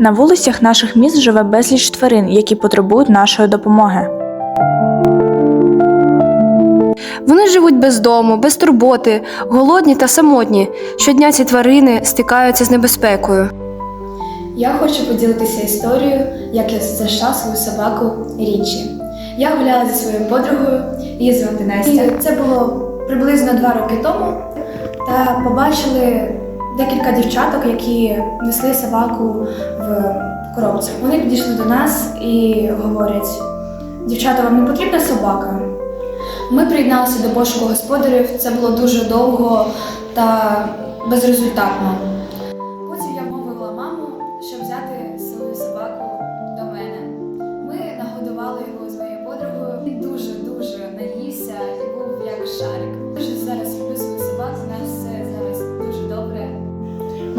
На вулицях наших міст живе безліч тварин, які потребують нашої допомоги. Вони живуть без дому, без турботи, голодні та самотні. Щодня ці тварини стикаються з небезпекою. Я хочу поділитися історією, як я знайшла свою собаку Річі. Я гуляла зі своєю подругою, її звати Настя. І це було приблизно два роки тому. Та побачили декілька дівчаток, які несли собаку в коробці. Вони підійшли до нас і говорять: дівчата, вам не потрібна собака? Ми приєдналися до пошуку господарів. Це було дуже довго та безрезультатно.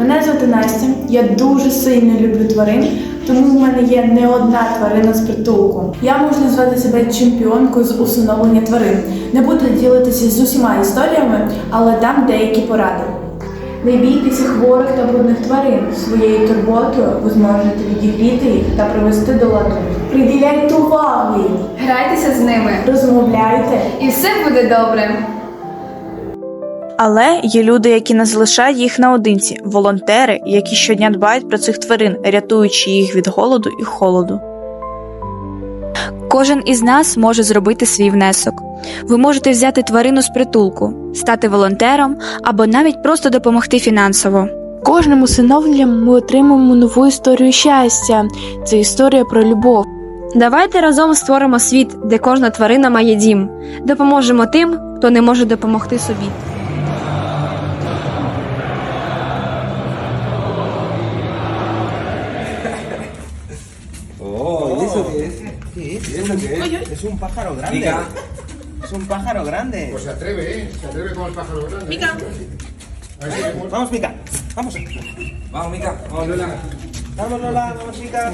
Мене звати Настя. Я дуже сильно люблю тварин, тому в мене є не одна тварина з притулку. Я можу назвати себе чемпіонкою з усиновлення тварин. Не буду ділитися з усіма історіями, але дам деякі поради. Не бійтеся хворих та брудних тварин. Своєю турботою ви зможете відігріти їх та привести до ладу. Приділяйте увагу їм, Грайтеся з ними, розмовляйте. і все буде добре. Але є люди, які не залишають їх наодинці, волонтери, які щодня дбають про цих тварин, рятуючи їх від голоду і холоду. Кожен із нас може зробити свій внесок. Ви можете взяти тварину з притулку, стати волонтером або навіть просто допомогти фінансово. Кожним усиновленням ми отримуємо нову історію щастя. Це історія про любов. Давайте разом створимо світ, де кожна тварина має дім. Допоможемо тим, хто не може допомогти собі. Qué es? ¿Qué es? ¿Y eso qué es? Es un pájaro grande. Es un pájaro grande. Pues se atreve, ¿eh? Se atreve con el pájaro grande. Mica. A ver si le muerde. Vamos, Mica. Vamos. Vamos, Mica. Vamos, Lola. Vamos, Lola. Vamos, Mica.